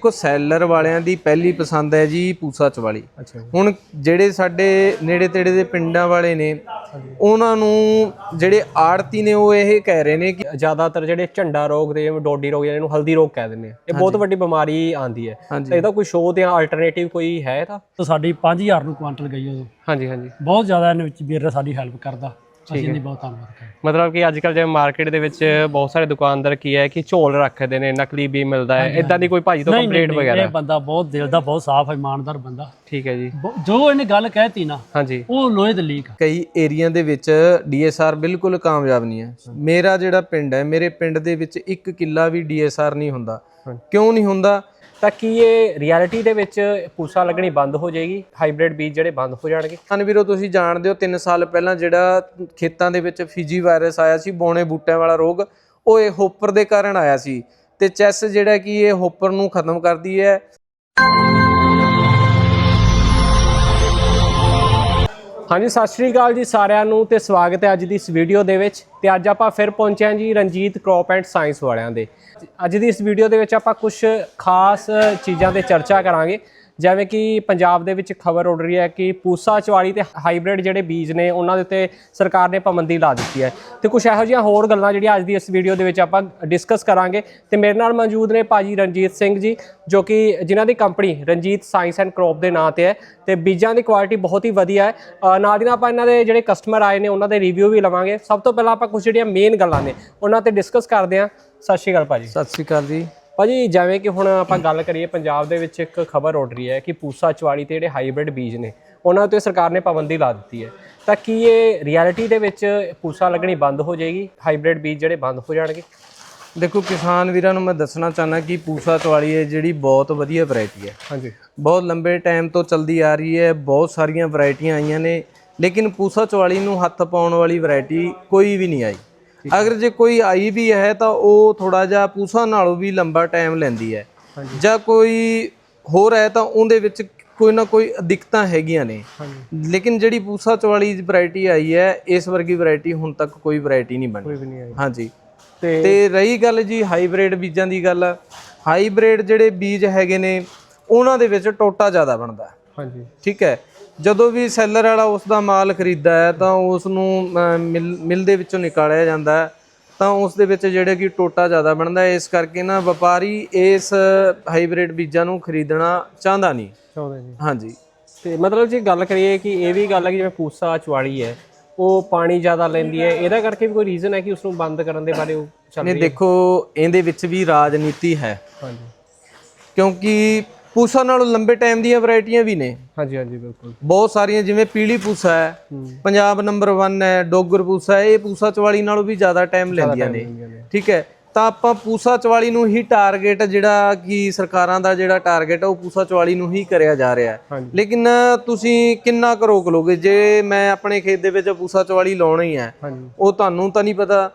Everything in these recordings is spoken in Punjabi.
ਕੋ ਸੈਲਰ ਵਾਲਿਆਂ ਦੀ ਪਹਿਲੀ ਪਸੰਦ ਹੈ ਜੀ ਪੂਸਾ ਚਵਾਲੀ। ਹੁਣ ਜਿਹੜੇ ਸਾਡੇ ਨੇੜੇ ਤੇੜੇ ਦੇ ਪਿੰਡਾਂ ਵਾਲੇ ਨੇ ਉਹਨਾਂ ਨੂੰ ਜਿਹੜੇ ਆੜਤੀ ਨੇ ਉਹ ਇਹ ਕਹਿ ਰਹੇ ਨੇ ਕਿ ਜ਼ਿਆਦਾਤਰ ਜਿਹੜੇ ਝੰਡਾ ਰੋਗ ਦੇ ਡੋਡੀ ਰੋਗ ਜਾਂ ਇਹਨੂੰ ਹਲਦੀ ਰੋਗ ਕਹਿ ਦਿੰਦੇ ਆ ਇਹ ਬਹੁਤ ਵੱਡੀ ਬਿਮਾਰੀ ਆਂਦੀ ਹੈ। ਤਾਂ ਇਹਦਾ ਕੋਈ ਸ਼ੋਅ ਜਾਂ ਆਲਟਰਨੇਟਿਵ ਕੋਈ ਹੈ ਇਹਦਾ? ਤਾਂ ਸਾਡੀ 5000 ਨੂੰ ਕੁਆਂਟਲ ਗਈ ਉਦੋਂ। ਹਾਂਜੀ ਹਾਂਜੀ। ਬਹੁਤ ਜ਼ਿਆਦਾ ਇਹਨਾਂ ਵਿੱਚ ਵੀਰ ਸਾਡੀ ਹੈਲਪ ਕਰਦਾ। ਅਸੀਂ ਇਹਦੀ ਬਹੁਤ ਧੰਨਵਾਦ ਕਰਦੇ ਮਤਲਬ ਕਿ ਅੱਜ ਕੱਲ ਜਿਵੇਂ ਮਾਰਕੀਟ ਦੇ ਵਿੱਚ ਬਹੁਤ ਸਾਰੇ ਦੁਕਾਨਦਾਰ ਕੀ ਹੈ ਕਿ ਝੋਲ ਰੱਖਦੇ ਨੇ ਨਕਲੀ ਵੀ ਮਿਲਦਾ ਹੈ ਇਦਾਂ ਦੀ ਕੋਈ ਭਾਜੀ ਤੋਂ ਕੰਪਲੇਂਟ ਨਹੀਂ, ਵਗੈਰਾ? ਇਹ ਬੰਦਾ ਬਹੁਤ ਦਿਲ ਦਾ ਬਹੁਤ ਸਾਫ਼ ਹੈ ਇਮਾਨਦਾਰ ਬੰਦਾ। ਠੀਕ ਹੈ ਜੀ। ਜੋ ਇਹਨੇ ਗੱਲ ਕਹਿਤੀ ਨਾ ਹਾਂਜੀ। ਉਹ ਲੋਹੇ ਦੇ ਲੀਕ ਕਈ ਏਰੀਆ ਦੇ ਵਿੱਚ ਡੀਐਸਆਰ ਬਿਲਕੁਲ ਕਾਮਯਾਬ ਨਹੀਂ ਹੈ। ਮੇਰਾ ਜਿਹੜਾ ਪਿੰਡ ਹੈ ਮੇਰੇ ਪਿੰਡ ਦੇ ਵਿੱਚ ਇੱਕ ਕਿੱਲਾ ਵੀ ਡੀਐਸਆਰ ਨਹੀਂ ਹੁੰਦਾ। ਕਿਉਂ ਨਹੀਂ ਹੁੰਦਾ? ਤਾਂ ਕੀ ਇਹ ਰਿਐਲਿਟੀ ਦੇ ਵਿੱਚ ਪੂਸਾ ਲੱਗਣੀ ਬੰਦ ਹੋ ਜਾਏਗੀ? ਹਾਈਬ੍ਰਿਡ ਬੀਜ ਜਿਹੜੇ ਬੰਦ ਹੋ ਜਾਣਗੇ। ਹਨ ਵੀਰੋ, ਤੁਸੀਂ ਜਾਣਦੇ ਹੋ 3 ਸਾਲ ਪਹਿਲਾਂ ਜਿਹੜਾ ਖੇਤਾਂ ਦੇ ਵਿੱਚ ਫਿਜੀ ਵਾਇਰਸ ਆਇਆ ਸੀ, ਬੋਣੇ ਬੂਟਿਆਂ ਵਾਲਾ ਰੋਗ, ਉਹ ਇਹ ਹੋਪਰ ਦੇ ਕਾਰਨ ਆਇਆ ਸੀ। ਤੇ ਚੈਸ ਜਿਹੜਾ ਕਿ ਇਹ ਹੋਪਰ ਨੂੰ ਖਤਮ ਕਰਦੀ ਹੈ। ਹਾਂਜੀ, ਸਤਿ ਸ਼੍ਰੀ ਅਕਾਲ ਜੀ ਸਾਰਿਆਂ ਨੂੰ ਤੇ ਸਵਾਗਤ ਹੈ ਅੱਜ ਦੀ ਇਸ ਵੀਡੀਓ ਦੇ ਵਿੱਚ ਤੇ ਅੱਜ ਆਪਾਂ ਫਿਰ ਪਹੁੰਚੇ ਹਾਂ ਜੀ ਰਣਜੀਤ ਕ੍ਰੌਪ ਐਂਡ ਸਾਇੰਸ ਵਾਲਿਆਂ ਦੇ। ਅੱਜ ਦੀ ਇਸ ਵੀਡੀਓ ਦੇ ਵਿੱਚ ਆਪਾਂ ਕੁਝ ਖਾਸ ਚੀਜ਼ਾਂ ਤੇ ਚਰਚਾ ਕਰਾਂਗੇ। ਜਿਵੇਂ ਕਿ ਪੰਜਾਬ ਦੇ ਵਿੱਚ ਖਬਰ ਉੱਡ ਰਹੀ ਹੈ ਕਿ ਪੂਸਾ ਚਵਾਲੀ ਤੇ ਹਾਈਬ੍ਰਿਡ ਜਿਹੜੇ ਬੀਜ ਨੇ, ਉਹਨਾਂ ਦੇ ਉੱਤੇ ਸਰਕਾਰ ਨੇ ਪਾਬੰਦੀ ਲਾ ਦਿੱਤੀ ਹੈ। ਤੇ ਕੁਝ ਇਹੋ ਜਿਹੀਆਂ ਹੋਰ ਗੱਲਾਂ ਜਿਹੜੀਆਂ ਅੱਜ ਦੀ ਇਸ ਵੀਡੀਓ ਦੇ ਵਿੱਚ ਆਪਾਂ ਡਿਸਕਸ ਕਰਾਂਗੇ। ਤੇ ਮੇਰੇ ਨਾਲ ਮੌਜੂਦ ਨੇ ਭਾਜੀ ਰਣਜੀਤ ਸਿੰਘ ਜੀ, ਜੋ ਕਿ ਜਿਨ੍ਹਾਂ ਦੀ company Ranjit science and crop ਦੇ ਨਾਂ ਤੇ ਹੈ। ਤੇ ਬੀਜਾਂ ਦੀ ਕੁਆਲਿਟੀ ਬਹੁਤ ਹੀ ਵਧੀਆ ਹੈ। ਨਾਲ ਦੀ ਨਾਲ ਆਪਾਂ ਇਹਨਾਂ ਦੇ ਜਿਹੜੇ ਕਸਟਮਰ ਆਏ ਨੇ, ਉਹਨਾਂ ਦੇ ਰਿਵਿਊ ਵੀ ਲਵਾਂਗੇ। ਸਭ ਤੋਂ ਪਹਿਲਾਂ ਆਪਾਂ ਕੁਝ ਜਿਹੜੀਆਂ ਮੇਨ ਗੱਲਾਂ ਨੇ, ਉਹਨਾਂ ਤੇ ਡਿਸਕਸ ਕਰਦੇ ਹਾਂ। ਸਤਿ ਸ਼੍ਰੀ ਅਕਾਲ ਭਾਜੀ। ਸਤਿ ਸ਼੍ਰੀ ਅਕਾਲ ਜੀ। ਭਾਜੀ ਜਿਵੇਂ ਕਿ ਹੁਣ ਆਪਾਂ ਗੱਲ ਕਰੀਏ ਪੰਜਾਬ ਦੇ ਵਿੱਚ ਇੱਕ ਖਬਰ ਉੱਡ ਰਹੀ ਹੈ ਕਿ ਪੂਸਾ ਚਵਾੜੀ ਤੇ ਜਿਹੜੇ ਹਾਈਬ੍ਰਿਡ ਬੀਜ ਨੇ ਉਹਨਾਂ ਉੱਤੇ ਸਰਕਾਰ ਨੇ ਪਾਬੰਦੀ ਲਾ ਦਿੱਤੀ ਹੈ। ਤਾਂ ਕੀ ਇਹ ਰਿਐਲਿਟੀ ਦੇ ਵਿੱਚ ਪੂਸਾ ਲੱਗਣੀ ਬੰਦ ਹੋ ਜਾਏਗੀ? ਹਾਈਬ੍ਰਿਡ ਬੀਜ ਜਿਹੜੇ ਬੰਦ ਹੋ ਜਾਣਗੇ? ਦੇਖੋ ਕਿਸਾਨ ਵੀਰਾਂ ਨੂੰ ਮੈਂ ਦੱਸਣਾ ਚਾਹਨਾ ਕਿ ਪੂਸਾ ਚਵਾਲੀ ਹੈ ਜਿਹੜੀ ਬਹੁਤ ਵਧੀਆ ਵੈਰਾਈਟੀ ਹੈ। ਹਾਂਜੀ। ਬਹੁਤ ਲੰਬੇ ਟਾਈਮ ਤੋਂ ਚਲਦੀ ਆ ਰਹੀ ਹੈ ਬਹੁਤ ਸਾਰੀਆਂ ਵੈਰਾਈਟੀਆਂ ਆਈਆਂ ਨੇ ਲੇਕਿਨ ਪੂਸਾ ਚਵਾਲੀ ਨੂੰ ਹੱਥ ਪਾਉਣ ਵਾਲੀ ਵੈਰਾਈਟੀ ਕੋਈ ਵੀ ਨਹੀਂ ਆਈ। ਅਗਰ ਜੇ ਕੋਈ ਆਈ ਵੀ ਹੈ ਤਾਂ ਉਹ ਥੋੜਾ ਜਿਹਾ ਪੂਸਾ ਨਾਲੋਂ ਵੀ ਲੰਬਾ ਟਾਈਮ ਲੈਂਦੀ ਹੈ। ਜਾਂ ਕੋਈ ਹੋਰ ਹੈ ਤਾਂ ਉਹਦੇ ਵਿੱਚ ਕੋਈ ਨਾ ਕੋਈ ਅਧਿਕਤਾ ਹੈਗੀਆਂ ਨੇ। ਲੇਕਿਨ ਜਿਹੜੀ ਪੂਸਾ ਚਵਾਲੀ ਵੈਰਾਈਟੀ ਆਈ ਹੈ ਇਸ ਵਰਗੀ ਵੈਰਾਈਟੀ ਹੁਣ ਤੱਕ ਕੋਈ ਵੈਰਾਈਟੀ ਨਹੀਂ ਬਣੀ। ਹਾਂਜੀ। ਤੇ ਰਹੀ ਗੱਲ ਜੀ ਹਾਈਬ੍ਰਿਡ ਬੀਜਾਂ ਦੀ ਗੱਲ ਹਾਈਬ੍ਰਿਡ ਜਿਹੜੇ ਬੀਜ ਹੈਗੇ ਨੇ ਉਹਨਾਂ ਦੇ ਵਿੱਚ ਟੋਟਾ ਜ਼ਿਆਦਾ ਬਣਦਾ। ਹਾਂਜੀ। ਠੀਕ ਹੈ। ਜਦੋਂ ਵੀ ਸੈਲਰ ਵਾਲਾ ਉਸ ਦਾ ਮਾਲ ਖਰੀਦਦਾ ਹੈ ਤਾਂ ਉਸ ਨੂੰ ਮਿਲ ਦੇ ਵਿੱਚੋਂ ਨਿਕਾਲਿਆ ਜਾਂਦਾ ਹੈ। ਤਾਂ ਉਸ ਦੇ ਵਿੱਚ ਜਿਹੜੇ ਕਿ ਟੋਟਾ ਜ਼ਿਆਦਾ ਬਣਦਾ ਹੈ ਇਸ ਕਰਕੇ ਨਾ ਵਪਾਰੀ ਇਸ ਹਾਈਬ੍ਰਿਡ ਬੀਜਾਂ ਨੂੰ ਖਰੀਦਣਾ ਚਾਹੁੰਦਾ ਨਹੀਂ। ਚਾਹੁੰਦੇ ਜੀ ਹਾਂਜੀ। ਤੇ ਮਤਲਬ ਜੇ ਗੱਲ ਕਰੀਏ ਕਿ ਇਹ ਵੀ ਗੱਲ ਹੈ ਕਿ ਜਿਵੇਂ ਪੂਸਾ ਚਵਾੜੀ ਹੈ ਉਹ ਪਾਣੀ ਜ਼ਿਆਦਾ ਲੈਂਦੀ ਹੈ ਇਹਦਾ ਕਰਕੇ ਵੀ ਕੋਈ ਰੀਜ਼ਨ ਹੈ ਕਿ ਉਸ ਨੂੰ ਬੰਦ ਕਰਨ ਦੇ ਬਾਰੇ ਉਹ ਚੱਲ ਰਹੀ ਹੈ? ਦੇਖੋ ਇਹਦੇ ਵਿੱਚ ਵੀ ਰਾਜਨੀਤੀ ਹੈ। ਹਾਂਜੀ। ਕਿਉਂਕਿ ਪੂਸਾ ਨਾਲੋਂ ਲੰਬੇ ਟਾਈਮ ਦੀਆਂ ਵੈਰਾਈਟੀਆਂ ਵੀ ਨੇ। ਹਾਂਜੀ ਹਾਂਜੀ ਬਿਲਕੁਲ। ਬਹੁਤ ਸਾਰੀਆਂ ਜਿਵੇਂ ਪੀਲੀ ਪੂਸਾ ਹੈ ਪੰਜਾਬ ਨੰਬਰ 1 ਹੈ ਡੋਗਰ ਪੂਸਾ ਹੈ ਇਹ ਪੂਸਾ 44 ਨਾਲੋਂ ਵੀ ਜ਼ਿਆਦਾ ਟਾਈਮ ਲੈਂਦੀਆਂ ਨੇ। ਠੀਕ ਹੈ ਤਾਂ ਆਪਾਂ ਪੂਸਾ 44 ਨੂੰ ਹੀ ਟਾਰਗੇਟ ਜਿਹੜਾ ਕਿ ਸਰਕਾਰਾਂ ਦਾ ਜਿਹੜਾ ਟਾਰਗੇਟ ਹੈ ਉਹ ਪੂਸਾ 44 ਨੂੰ ਹੀ ਕਰਿਆ ਜਾ ਰਿਹਾ ਹੈ। ਲੇਕਿਨ ਤੁਸੀਂ ਕਿੰਨਾ ਕੁ ਰੋਕ ਲੋਗੇ ਜੇ ਮੈਂ ਆਪਣੇ ਖੇਤ ਦੇ ਵਿੱਚ ਪੂਸਾ 44 ਲਾਉਣਾ ਹੀ ਉਹ ਤੁਹਾਨੂੰ ਤਾਂ ਨਹੀਂ ਪਤਾ।